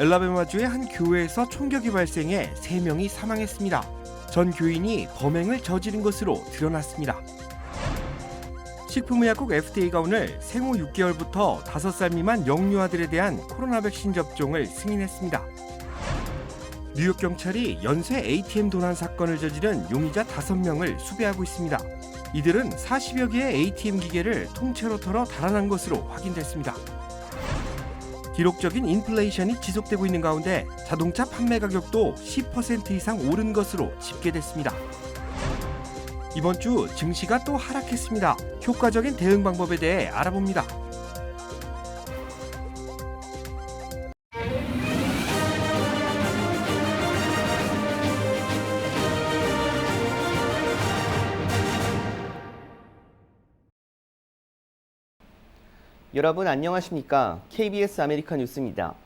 엘라베마주의 한 교회에서 총격이 발생해 3명이 사망했습니다. 전 교인이 범행을 저지른 것으로 드러났습니다. 식품의약국 FDA가 오늘 생후 6개월부터 5살 미만 영유 아들에 대한 코로나 백신 접종을 승인했습니다. 뉴욕 경찰이 연쇄 ATM 도난 사건을 저지른 용의자 5명을 수배하고 있습니다. 이들은 40여 개의 ATM 기계를 통째로 털어 달아난 것으로 확인됐습니다. 기록적인 인플레이션이 지속되고 있는 가운데 자동차 판매 가격도 10% 이상 오른 것으로 집계됐습니다. 이번 주 증시가 또 하락했습니다. 효과적인 대응 방법에 대해 알아봅니다. 여러분 안녕하십니까? KBS 아메리카 뉴스입니다.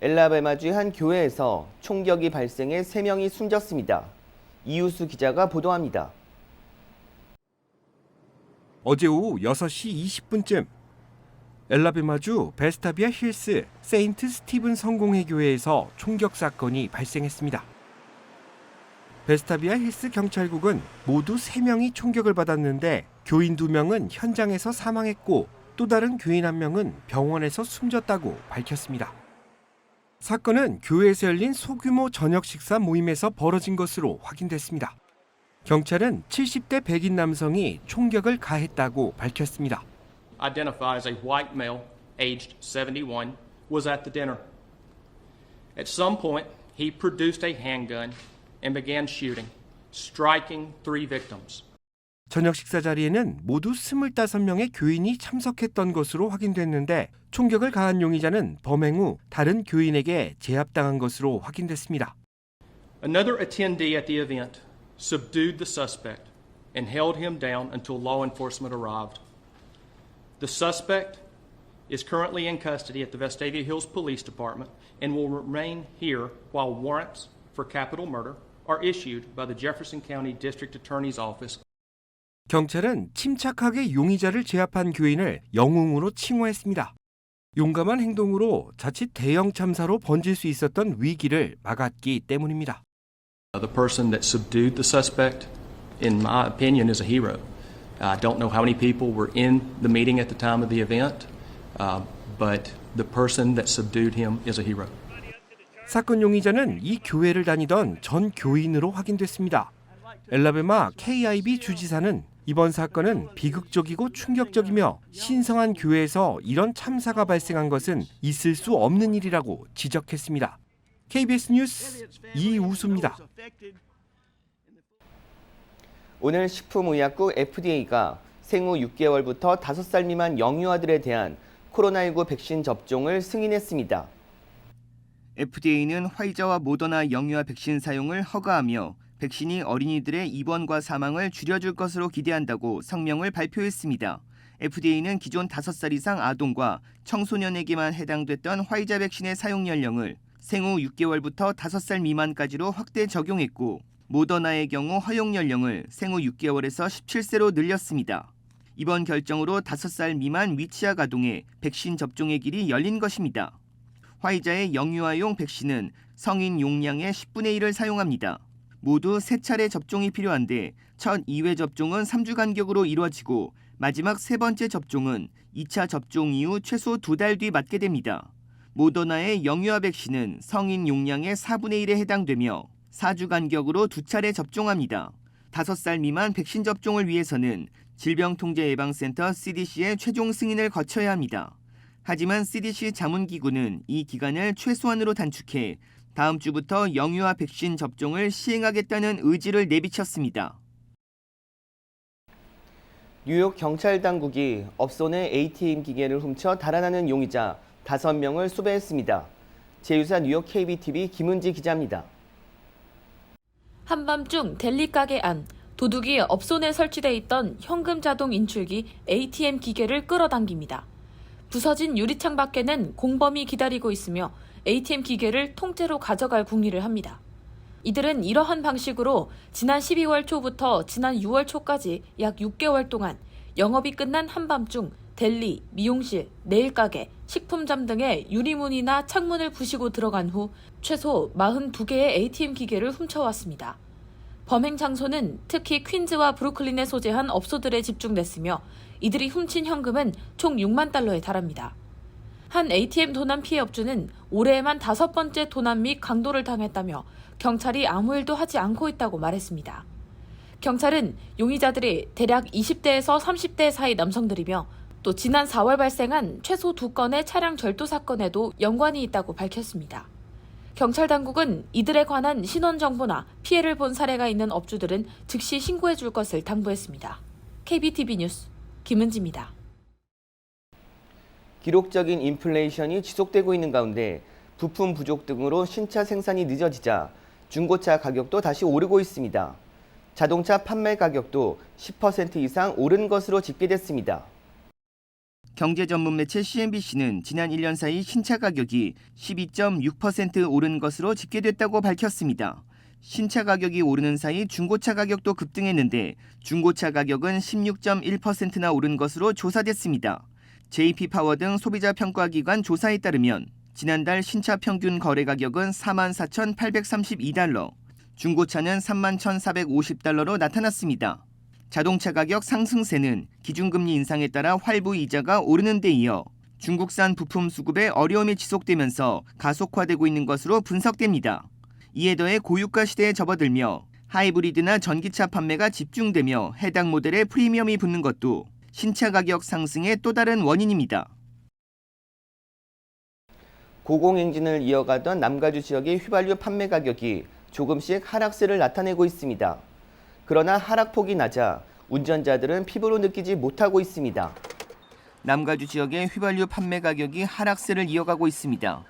엘라베마주의 한 교회에서 총격이 발생해 3명이 숨졌습니다. 이우수 기자가 보도합니다. 어제 오후 6시 20분쯤 엘라베마주 베스타비아 힐스 세인트 스티븐 성공회 교회에서 총격 사건이 발생했습니다. 베스타비아 힐스 경찰국은 모두 3명이 총격을 받았는데 교인 2명은 현장에서 사망했고 또 다른 교인 1명은 병원에서 숨졌다고 밝혔습니다. 사건은 교회에서 열린 소규모 저녁 식사 모임에서 벌어진 것으로 확인됐습니다. 경찰은 70대 백인 남성이 총격을 가했다고 밝혔습니다. identified as a white male, aged 71, was at the dinner. At some point, he produced a handgun and began shooting, striking three victims. 저녁 식사 자리에는 모두 25명의 교인이 참석했던 것으로 확인됐는데 총격을 가한 용의자는 범행 후 다른 교인에게 제압당한 것으로 확인됐습니다. Another attendee at the event subdued the suspect and held him down until law enforcement arrived. The suspect is currently in custody at the Vestavia Hills Police Department and will remain here while warrants for capital murder are issued by the Jefferson County District Attorney's Office 경찰은 침착하게 용의자를 제압한 교인을 영웅으로 칭호했습니다. 용감한 행동으로 자칫 대형 참사로 번질 수 있었던 위기를 막았기 때문입니다. Uh, The person that subdued the suspect, in my opinion, is a hero. I don't know how many people were in the meeting at the time of the event, uh, but the person that subdued him is a hero. 사건 용의자는 이 교회를 다니던 전 교인으로 확인됐습니다. 엘라베마 KIB 주지사는 이번 사건은 비극적이고 충격적이며 신성한 교회에서 이런 참사가 발생한 것은 있을 수 없는 일이라고 지적했습니다. KBS 뉴스 이우수입니다. 오늘 식품의약국 FDA가 생후 6개월부터 5살 미만 영유아들에 대한 코로나19 백신 접종을 승인했습니다. FDA는 화이자와 모더나 영유아 백신 사용을 허가하며 백신이 어린이들의 입원과 사망을 줄여줄 것으로 기대한다고 성명을 발표했습니다. FDA는 기존 5살 이상 아동과 청소년에게만 해당됐던 화이자 백신의 사용 연령을 생후 6개월부터 5살 미만까지로 확대 적용했고 모더나의 경우 허용 연령을 생후 6개월에서 17세로 늘렸습니다. 이번 결정으로 5살 미만 위치학 아동의 백신 접종의 길이 열린 것입니다. 화이자의 영유아용 백신은 성인 용량의 10분의 1을 사용합니다. 모두 세 차례 접종이 필요한데 첫 2회 접종은 3주 간격으로 이루어지고 마지막 세 번째 접종은 2차 접종 이후 최소 두 달 뒤 맞게 됩니다. 모더나의 영유아 백신은 성인 용량의 4분의 1에 해당되며 4주 간격으로 두 차례 접종합니다. 5살 미만 백신 접종을 위해서는 질병통제예방센터 CDC의 최종 승인을 거쳐야 합니다. 하지만 CDC 자문기구는 이 기간을 최소한으로 단축해 다음 주부터 영유아 백신 접종을 시행하겠다는 의지를 내비쳤습니다. 뉴욕 경찰 당국이 업소내 ATM 기계를 훔쳐 달아나는 용의자 5명을 수배했습니다. 제유사 뉴욕 KBTV 김은지 기자입니다. 한밤중 델리 가게 안 도둑이 업소내 설치돼 있던 현금 자동 인출기 ATM 기계를 끌어당깁니다. 부서진 유리창 밖에는 공범이 기다리고 있으며 ATM 기계를 통째로 가져갈 궁리를 합니다. 이들은 이러한 방식으로 지난 12월 초부터 지난 6월 초까지 약 6개월 동안 영업이 끝난 한밤중 델리, 미용실, 네일가게, 식품점 등의 유리문이나 창문을 부시고 들어간 후 최소 42개의 ATM 기계를 훔쳐왔습니다. 범행 장소는 특히 퀸즈와 브루클린에 소재한 업소들에 집중됐으며 이들이 훔친 현금은 총 6만 달러에 달합니다. 한 ATM 도난 피해 업주는 올해에만 다섯 번째 도난 및 강도를 당했다며 경찰이 아무 일도 하지 않고 있다고 말했습니다. 경찰은 용의자들이 대략 20대에서 30대 사이 남성들이며 또 지난 4월 발생한 최소 두 건의 차량 절도 사건에도 연관이 있다고 밝혔습니다. 경찰 당국은 이들에 관한 신원 정보나 피해를 본 사례가 있는 업주들은 즉시 신고해 줄 것을 당부했습니다. KBTV 뉴스 김은지입니다. 기록적인 인플레이션이 지속되고 있는 가운데 부품 부족 등으로 신차 생산이 늦어지자 중고차 가격도 다시 오르고 있습니다. 자동차 판매 가격도 10% 이상 오른 것으로 집계됐습니다. 경제 전문 매체 CNBC는 지난 1년 사이 신차 가격이 12.6% 오른 것으로 집계됐다고 밝혔습니다. 신차 가격이 오르는 사이 중고차 가격도 급등했는데 중고차 가격은 16.1%나 오른 것으로 조사됐습니다. JP 파워 등 소비자 평가 기관 조사에 따르면 지난달 신차 평균 거래 가격은 44,832달러, 중고차는 31,450달러로 나타났습니다. 자동차 가격 상승세는 기준금리 인상에 따라 활부 이자가 오르는 데 이어 중국산 부품 수급에 어려움이 지속되면서 가속화되고 있는 것으로 분석됩니다. 이에 더해 고유가 시대에 접어들며 하이브리드나 전기차 판매가 집중되며 해당 모델에 프리미엄이 붙는 것도 신차 가격 상승의 또 다른 원인입니다. 고공 행진을 이어가던 남가주 지역의 휘발유 판매 가격이 조금씩 하락세를 나타내고 있습니다. 그러나 하락폭이 낮아 운전자들은 피부로 느끼지 못하고 있습니다. 남가주 지역의 휘발유 판매 가격이 하락세를 이어가고 있습니다.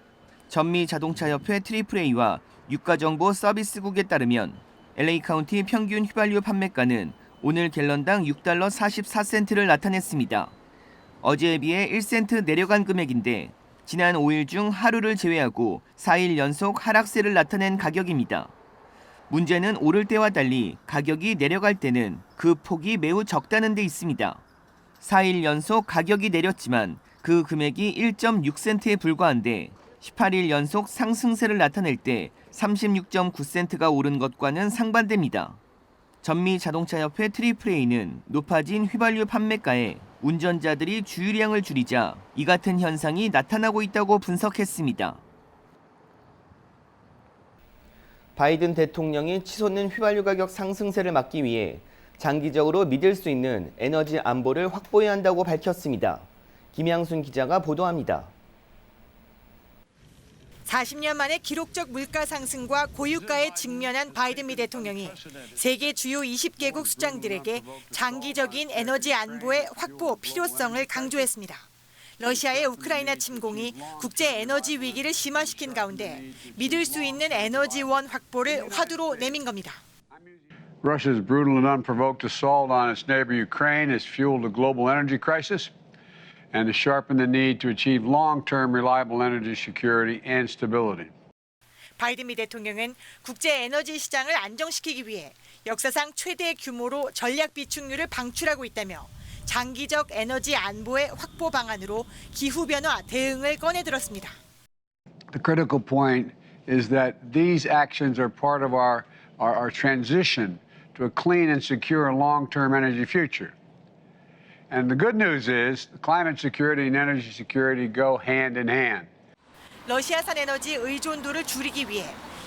전미 자동차협회 트리플A와 유가정보 서비스국에 따르면 LA 카운티 평균 휘발유 판매가는 오늘 갤런당 6달러 44센트를 나타냈습니다. 어제에 비해 1센트 내려간 금액인데 지난 5일 중 하루를 제외하고 4일 연속 하락세를 나타낸 가격입니다. 문제는 오를 때와 달리 가격이 내려갈 때는 그 폭이 매우 적다는 데 있습니다. 4일 연속 가격이 내렸지만 그 금액이 1.6센트에 불과한데 18일 연속 상승세를 나타낼 때 36.9센트가 오른 것과는 상반됩니다. 전미 자동차협회 트리플레이는 높아진 휘발유 판매가에 운전자들이 주유량을 줄이자 이 같은 현상이 나타나고 있다고 분석했습니다. 바이든 대통령이 치솟는 휘발유 가격 상승세를 막기 위해 장기적으로 믿을 수 있는 에너지 안보를 확보해야 한다고 밝혔습니다. 김양순 기자가 보도합니다. 40년 만에 기록적 물가 상승과 고유가에 직면한 바이든 미 대통령이 세계 주요 20개국 수장들에게 장기적인 에너지 안보의 확보 필요성을 강조했습니다. 러시아의 우크라이나 침공이 국제 에너지 위기를 심화시킨 가운데 믿을 수 있는 에너지원 확보를 화두로 내민 겁니다. Russia's brutal and unprovoked assault on its neighbor Ukraine has fueled a global energy crisis and has sharpened the need to achieve long term reliable energy security and stability. 바이든 미 대통령은 국제 에너지 시장을 안정시키기 위해 역사상 최대 규모로 전략 비축률을 방출하고 있다며 장기적 에너지 안보의 확보 방안으로 기후 변화 대응을 꺼내 들었습니다. The critical point is that these actions are part of our, our, our transition to a clean and secure long term energy future. And the good news is climate security and energy security go hand in hand. 러시아산 에너지 의존도를 줄이기 위해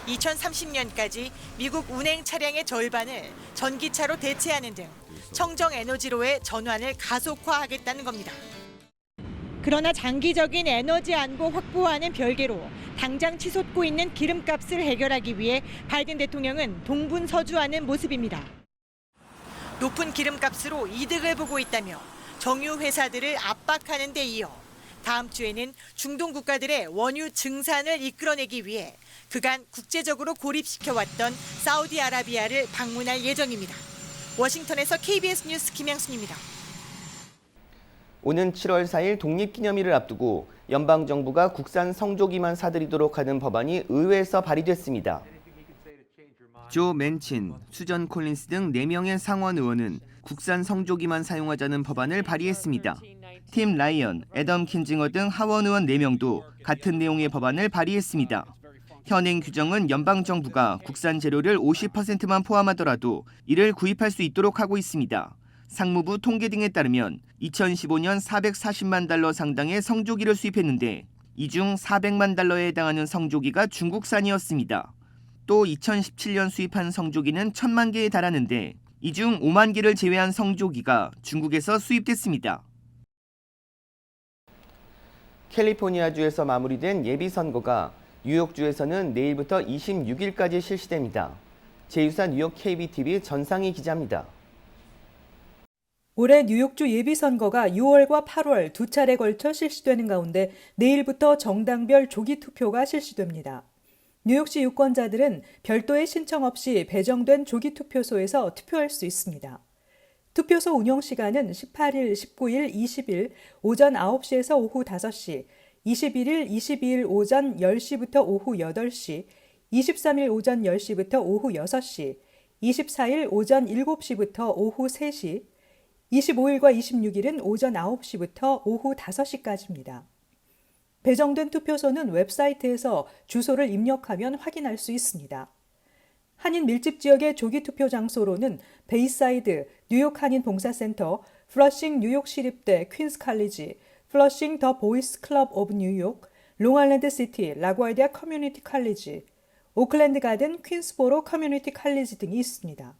2030년까지 미국 운행 차량의 절반을 전기차로 대체하는 등 청정 에너지로의 전환을 가속화하겠다는 겁니다. 그러나 장기적인 에너지 안보 확보와는 별개로 당장 치솟고 있는 기름값을 해결하기 위해 바이든 대통령은 동분서주하는 모습입니다. 높은 기름값으로 이득을 보고 있다며 정유 회사들을 압박하는 데 이어 다음 주에는 중동 국가들의 원유 증산을 이끌어내기 위해 그간 국제적으로 고립시켜왔던 사우디아라비아를 방문할 예정입니다. 워싱턴에서 KBS 뉴스 김양순입니다. 오는 7월 4일 독립기념일을 앞두고 연방정부가 국산 성조기만 사들이도록 하는 법안이 의회에서 발의됐습니다. 조 맨친, 수전 콜린스 등 4명의 상원 의원은 국산 성조기만 사용하자는 법안을 발의했습니다. 팀 라이언, 애덤 킨징어 등 하원 의원 4명도 같은 내용의 법안을 발의했습니다. 현행 규정은 연방 정부가 국산 재료를 50%만 포함하더라도 이를 구입할 수 있도록 하고 있습니다. 상무부 통계 등에 따르면 2015년 440만 달러 상당의 성조기를 수입했는데 이 중 400만 달러에 해당하는 성조기가 중국산이었습니다. 또 2017년 수입한 성조기는 1000만 개에 달하는데 이 중 5만 개를 제외한 성조기가 중국에서 수입됐습니다. 캘리포니아주에서 마무리된 예비선거가 뉴욕주에서는 내일부터 26일까지 실시됩니다. 제유사 뉴욕 KBTV 전상희 기자입니다. 올해 뉴욕주 예비선거가 6월과 8월 두 차례 걸쳐 실시되는 가운데 내일부터 정당별 조기 투표가 실시됩니다. 뉴욕시 유권자들은 별도의 신청 없이 배정된 조기 투표소에서 투표할 수 있습니다. 투표소 운영 시간은 18일, 19일, 20일 오전 9시에서 오후 5시, 21일, 22일 오전 10시부터 오후 8시, 23일 오전 10시부터 오후 6시, 24일 오전 7시부터 오후 3시, 25일과 26일은 오전 9시부터 오후 5시까지입니다. 배정된 투표소는 웹사이트에서 주소를 입력하면 확인할 수 있습니다. 한인 밀집 지역의 조기 투표 장소로는 베이사이드, 뉴욕 한인 봉사센터, 플러싱 뉴욕 시립대 퀸스 칼리지, 플러싱 더 보이스 클럽 오브 뉴욕, 롱아일랜드 시티 라구아디아 커뮤니티 칼리지, 오클랜드 가든 퀸스보로 커뮤니티 칼리지 등이 있습니다.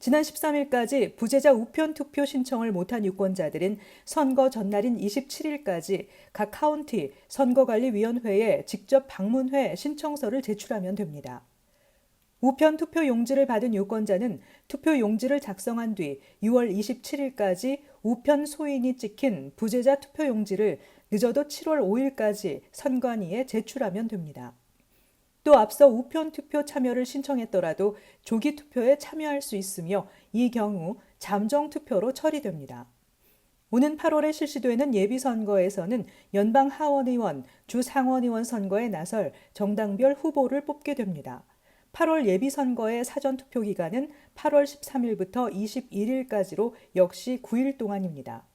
지난 13일까지 부재자 우편 투표 신청을 못한 유권자들은 선거 전날인 27일까지 각 카운티 선거관리위원회에 직접 방문해 신청서를 제출하면 됩니다. 우편 투표 용지를 받은 유권자는 투표 용지를 작성한 뒤 6월 27일까지 우편 소인이 찍힌 부재자 투표 용지를 늦어도 7월 5일까지 선관위에 제출하면 됩니다. 또 앞서 우편 투표 참여를 신청했더라도 조기 투표에 참여할 수 있으며 이 경우 잠정 투표로 처리됩니다. 오는 8월에 실시되는 예비선거에서는 연방 하원의원, 주 상원의원 선거에 나설 정당별 후보를 뽑게 됩니다. 8월 예비선거의 사전투표 기간은 8월 13일부터 21일까지로 역시 9일 동안입니다.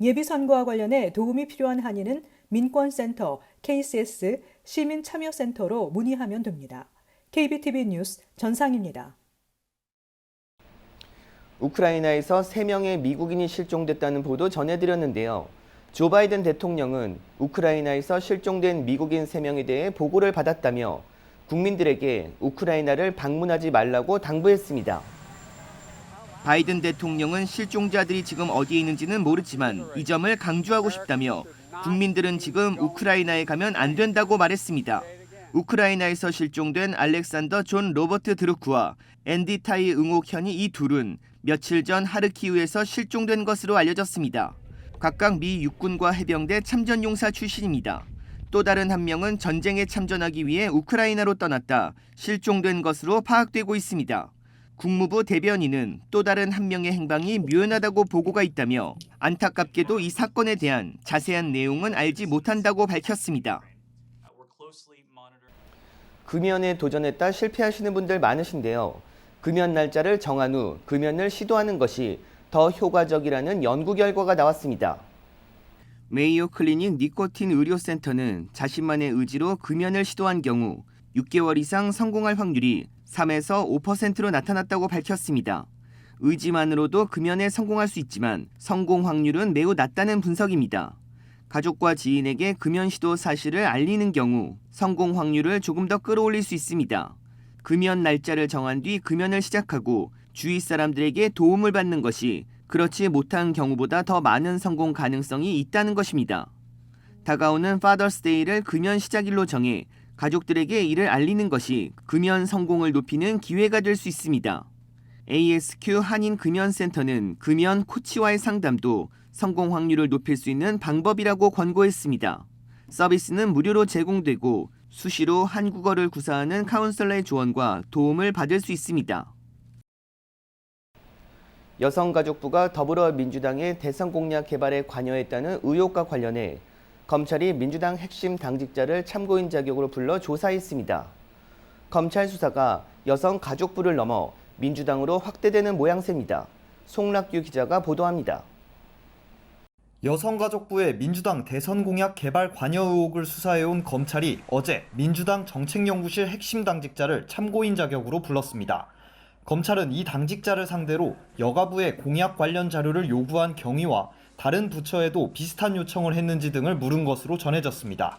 예비선거와 관련해 도움이 필요한 한인은 민권센터, KCS, 시민참여센터로 문의하면 됩니다. KBTV 뉴스 전상입니다. 우크라이나에서 3명의 미국인이 실종됐다는 보도 전해드렸는데요. 조 바이든 대통령은 우크라이나에서 실종된 미국인 3명에 대해 보고를 받았다며 국민들에게 우크라이나를 방문하지 말라고 당부했습니다. 바이든 대통령은 실종자들이 지금 어디에 있는지는 모르지만 이 점을 강조하고 싶다며 국민들은 지금 우크라이나에 가면 안 된다고 말했습니다. 우크라이나에서 실종된 알렉산더 존 로버트 드루크와 앤디 타이 응옥현이 이 둘은 며칠 전 하르키우에서 실종된 것으로 알려졌습니다. 각각 미 육군과 해병대 참전용사 출신입니다. 또 다른 한 명은 전쟁에 참전하기 위해 우크라이나로 떠났다 실종된 것으로 파악되고 있습니다. 국무부 대변인은 또 다른 한 명의 행방이 묘연하다고 보고가 있다며 안타깝게도 이 사건에 대한 자세한 내용은 알지 못한다고 밝혔습니다. 금연에 도전했다 실패하시는 분들 많으신데요. 금연 날짜를 정한 후 금연을 시도하는 것이 더 효과적이라는 연구 결과가 나왔습니다. 메이오 클리닉 니코틴 의료센터는 자신만의 의지로 금연을 시도한 경우 6개월 이상 성공할 확률이 3에서 5%로 나타났다고 밝혔습니다. 의지만으로도 금연에 성공할 수 있지만 성공 확률은 매우 낮다는 분석입니다. 가족과 지인에게 금연 시도 사실을 알리는 경우 성공 확률을 조금 더 끌어올릴 수 있습니다. 금연 날짜를 정한 뒤 금연을 시작하고 주위 사람들에게 도움을 받는 것이 그렇지 못한 경우보다 더 많은 성공 가능성이 있다는 것입니다. 다가오는 파더스데이를 금연 시작일로 정해 가족들에게 이를 알리는 것이 금연 성공을 높이는 기회가 될 수 있습니다. ASQ 한인 금연센터는 금연 코치와의 상담도 성공 확률을 높일 수 있는 방법이라고 권고했습니다. 서비스는 무료로 제공되고 수시로 한국어를 구사하는 카운슬러의 조언과 도움을 받을 수 있습니다. 여성가족부가 더불어민주당의 대선 공약 개발에 관여했다는 의혹과 관련해 검찰이 민주당 핵심 당직자를 참고인 자격으로 불러 조사했습니다. 검찰 수사가 여성 가족부를 넘어 민주당으로 확대되는 모양새입니다. 송락규 기자가 보도합니다. 여성가족부의 민주당 대선 공약 개발 관여 의혹을 수사해온 검찰이 어제 민주당 정책연구실 핵심 당직자를 참고인 자격으로 불렀습니다. 검찰은 이 당직자를 상대로 여가부의 공약 관련 자료를 요구한 경위와 다른 부처에도 비슷한 요청을 했는지 등을 물은 것으로 전해졌습니다.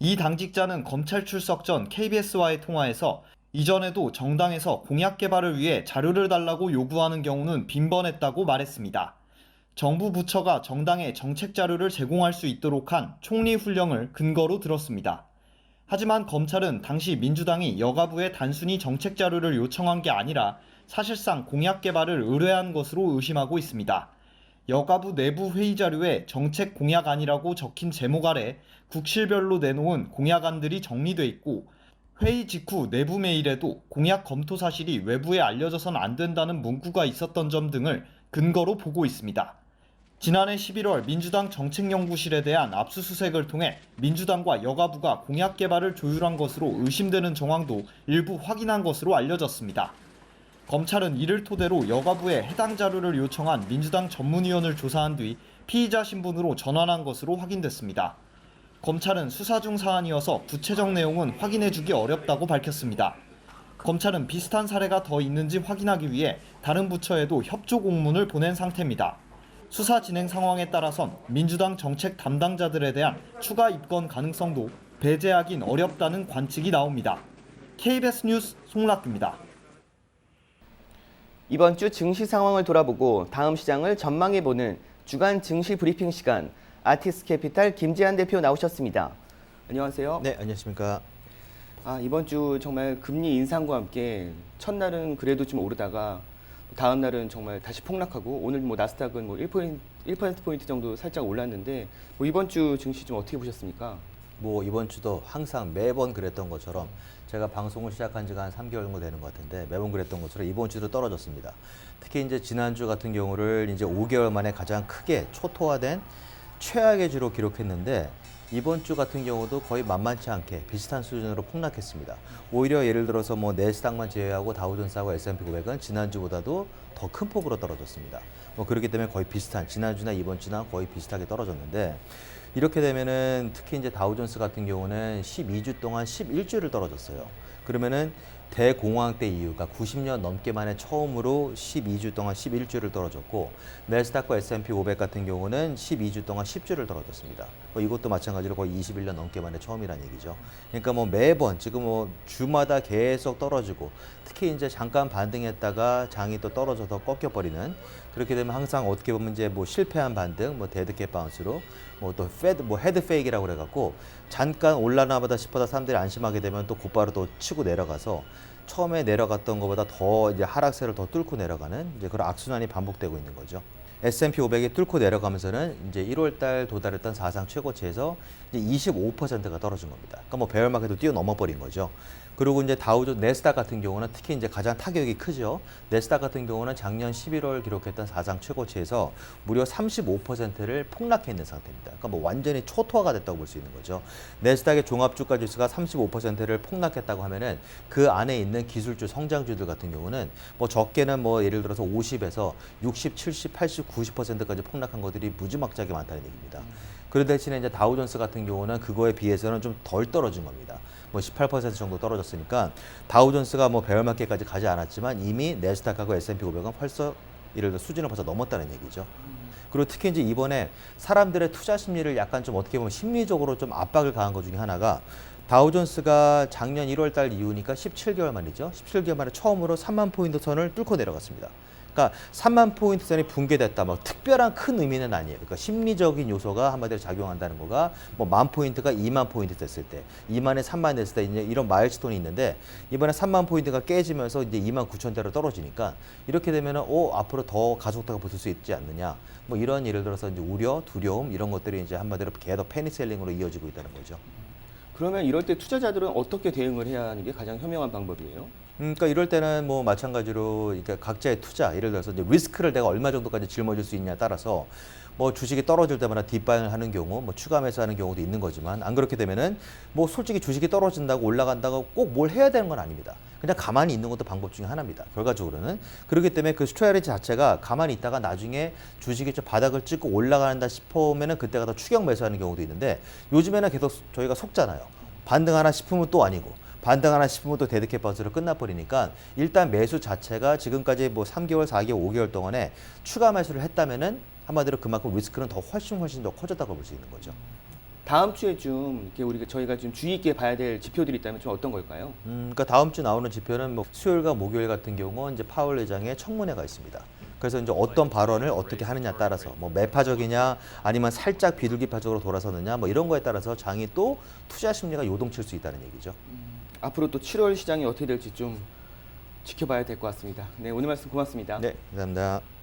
이 당직자는 검찰 출석 전 KBS와의 통화에서 이전에도 정당에서 공약 개발을 위해 자료를 달라고 요구하는 경우는 빈번했다고 말했습니다. 정부 부처가 정당에 정책 자료를 제공할 수 있도록 한 총리 훈령을 근거로 들었습니다. 하지만 검찰은 당시 민주당이 여가부에 단순히 정책 자료를 요청한 게 아니라 사실상 공약 개발을 의뢰한 것으로 의심하고 있습니다. 여가부 내부 회의 자료에 정책 공약안이라고 적힌 제목 아래 국실별로 내놓은 공약안들이 정리돼 있고 회의 직후 내부 메일에도 공약 검토 사실이 외부에 알려져선 안 된다는 문구가 있었던 점 등을 근거로 보고 있습니다. 지난해 11월 민주당 정책연구실에 대한 압수수색을 통해 민주당과 여가부가 공약 개발을 조율한 것으로 의심되는 정황도 일부 확인한 것으로 알려졌습니다. 검찰은 이를 토대로 여가부에 해당 자료를 요청한 민주당 전문위원을 조사한 뒤 피의자 신분으로 전환한 것으로 확인됐습니다. 검찰은 수사 중 사안이어서 구체적 내용은 확인해주기 어렵다고 밝혔습니다. 검찰은 비슷한 사례가 더 있는지 확인하기 위해 다른 부처에도 협조 공문을 보낸 상태입니다. 수사 진행 상황에 따라선 민주당 정책 담당자들에 대한 추가 입건 가능성도 배제하긴 어렵다는 관측이 나옵니다. KBS 뉴스 송락기입니다. 이번 주 증시 상황을 돌아보고 다음 시장을 전망해보는 주간 증시 브리핑 시간 아티스 캐피탈 김재한 대표 나오셨습니다. 안녕하세요. 네, 안녕하십니까. 아, 이번 주 정말 금리 인상과 함께 첫날은 그래도 좀 오르다가 다음 날은 정말 다시 폭락하고 오늘 뭐 나스닥은 뭐 1%, 1%포인트 정도 살짝 올랐는데 뭐 이번 주 증시 좀 어떻게 보셨습니까? 뭐 이번 주도 항상 매번 그랬던 것처럼 제가 방송을 시작한 지가 한 3개월 정도 되는 것 같은데 매번 그랬던 것처럼 이번 주도 떨어졌습니다. 특히 이제 지난주 같은 경우를 이제 5개월 만에 가장 크게 초토화된 최악의 주로 기록했는데 이번 주 같은 경우도 거의 만만치 않게 비슷한 수준으로 폭락했습니다. 오히려 예를 들어서 뭐 내스닥만 제외하고 다우존스하고 S&P 500은 지난주보다도 더 큰 폭으로 떨어졌습니다. 뭐 그렇기 때문에 거의 비슷한 지난주나 이번 주나 거의 비슷하게 떨어졌는데 이렇게 되면은 특히 이제 다우존스 같은 경우는 12주 동안 11주를 떨어졌어요. 그러면은 대공황 때 이후가 90년 넘게 만에 처음으로 12주 동안 11주를 떨어졌고 내스닥과 S&P 500 같은 경우는 12주 동안 10주를 떨어졌습니다. 뭐 이것도 마찬가지로 거의 21년 넘게 만에 처음이라는 얘기죠. 그러니까 뭐 매번 지금 뭐 주마다 계속 떨어지고 특히 이제 잠깐 반등했다가 장이 또 떨어져서 꺾여 버리는 그렇게 되면 항상 어떻게 보면 이제 뭐 실패한 반등, 뭐 데드캣 바운스로 뭐또 페드 뭐 헤드 페이크라고 그래갖고 잠깐 올라나 보다 싶어다 사람들이 안심하게 되면 또 곧바로 또 치고 내려가서 처음에 내려갔던 것보다 더 이제 하락세를 더 뚫고 내려가는 이제 그런 악순환이 반복되고 있는 거죠. S&P 500이 뚫고 내려가면서는 이제 1월 달 도달했던 사상 최고치에서 이제 25%가 떨어진 겁니다. 그러니까 뭐 베어마켓도 뛰어넘어 버린 거죠. 그리고 이제 다우존 네스닥 같은 경우는 특히 이제 가장 타격이 크죠. 네스닥 같은 경우는 작년 11월 기록했던 사상 최고치에서 무려 35%를 폭락해 있는 상태입니다. 그러니까 뭐 완전히 초토화가 됐다고 볼 수 있는 거죠. 네스닥의 종합주가 지수가 35%를 폭락했다고 하면은 그 안에 있는 기술주 성장주들 같은 경우는 뭐 적게는 뭐 예를 들어서 50에서 60, 70, 80, 90%까지 폭락한 것들이 무지막지하게 많다는 얘기입니다. 그 대신에 이제 다우존스 같은 경우는 그거에 비해서는 좀 덜 떨어진 겁니다. 뭐 18% 정도 떨어졌으니까 다우존스가 뭐 베어마켓까지 가지 않았지만 이미 네스닥하고 S&P 500은 벌써 이를 들어 수준을 벌써 넘었다는 얘기죠. 그리고 특히 이제 이번에 사람들의 투자 심리를 약간 좀 어떻게 보면 심리적으로 좀 압박을 가한 것 중에 하나가 다우존스가 작년 1월 달 이후니까 17개월 만이죠. 17개월 만에 처음으로 3만 포인트 선을 뚫고 내려갔습니다. 그러니까 3만 포인트 선이 붕괴됐다. 뭐 특별한 큰 의미는 아니에요. 그러니까 심리적인 요소가 한마디로 작용한다는 거가 뭐 만 포인트가 2만 포인트 됐을 때, 2만에 3만 됐을 때 이제 이런 마일스톤이 있는데 이번에 3만 포인트가 깨지면서 이제 2만 9천 대로 떨어지니까 이렇게 되면은 어 앞으로 더 가속도가 붙을 수 있지 않느냐. 뭐 이런 예를 들어서 이제 우려, 두려움 이런 것들이 이제 한마디로 계속 패니셀링으로 이어지고 있다는 거죠. 그러면 이럴 때 투자자들은 어떻게 대응을 해야 하는 게 가장 현명한 방법이에요? 음, 그러니까 이럴 때는 뭐 마찬가지로 그러니까 각자의 투자, 예를 들어서 이제 리스크를 내가 얼마 정도까지 짊어질 수 있냐에 따라서 뭐 주식이 떨어질 때마다 뒷반을 하는 경우, 뭐 추가 매수하는 경우도 있는 거지만 안 그렇게 되면은 뭐 솔직히 주식이 떨어진다고 올라간다고 꼭 뭘 해야 되는 건 아닙니다. 그냥 가만히 있는 것도 방법 중에 하나입니다. 결과적으로는 그렇기 때문에 그 스트레이지 자체가 가만히 있다가 나중에 주식이 좀 바닥을 찍고 올라간다 싶으면은 그때가 더 추격 매수하는 경우도 있는데 요즘에는 계속 저희가 속잖아요. 반등 하나 싶으면 또 아니고 반등하나 싶으면 또 데드캣 바스로 끝나버리니까 일단 매수 자체가 지금까지 뭐 3개월, 4개월, 5개월 동안에 추가 매수를 했다면은 한마디로 그만큼 리스크는 더 훨씬 훨씬 더 커졌다고 볼 수 있는 거죠. 다음 주에 좀 이렇게 우리가 저희가 좀 주의 있게 봐야 될 지표들이 있다면 좀 어떤 걸까요? 음, 그러니까 다음 주 나오는 지표는 뭐 수요일과 목요일 같은 경우 이제 파월 의장의 청문회가 있습니다. 그래서 이제 어떤 발언을 어떻게 하느냐 따라서 뭐 매파적이냐 아니면 살짝 비둘기파적으로 돌아서느냐 뭐 이런 거에 따라서 장이 또 투자 심리가 요동칠 수 있다는 얘기죠. 앞으로 또 7월 시장이 어떻게 될지 좀 지켜봐야 될 것 같습니다. 네, 오늘 말씀 고맙습니다. 네, 감사합니다.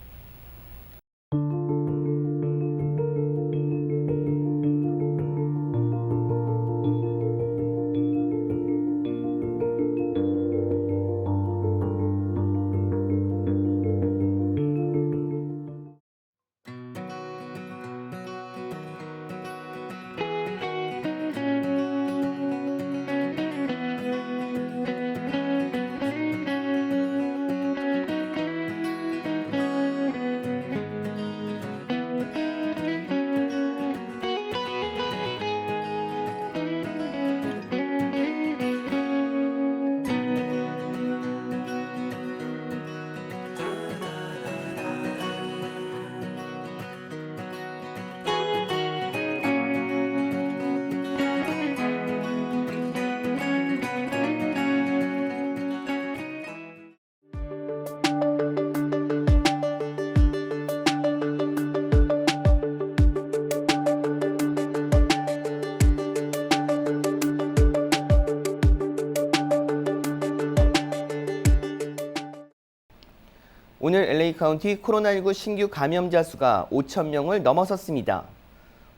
LA 카운티 코로나19 신규 감염자 수가 5천 명을 넘어섰습니다.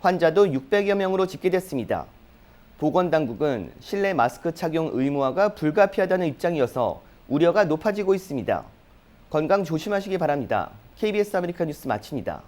환자도 600여 명으로 집계됐습니다. 보건당국은 실내 마스크 착용 의무화가 불가피하다는 입장이어서 우려가 높아지고 있습니다. 건강 조심하시기 바랍니다. KBS 아메리카 뉴스 마칩니다.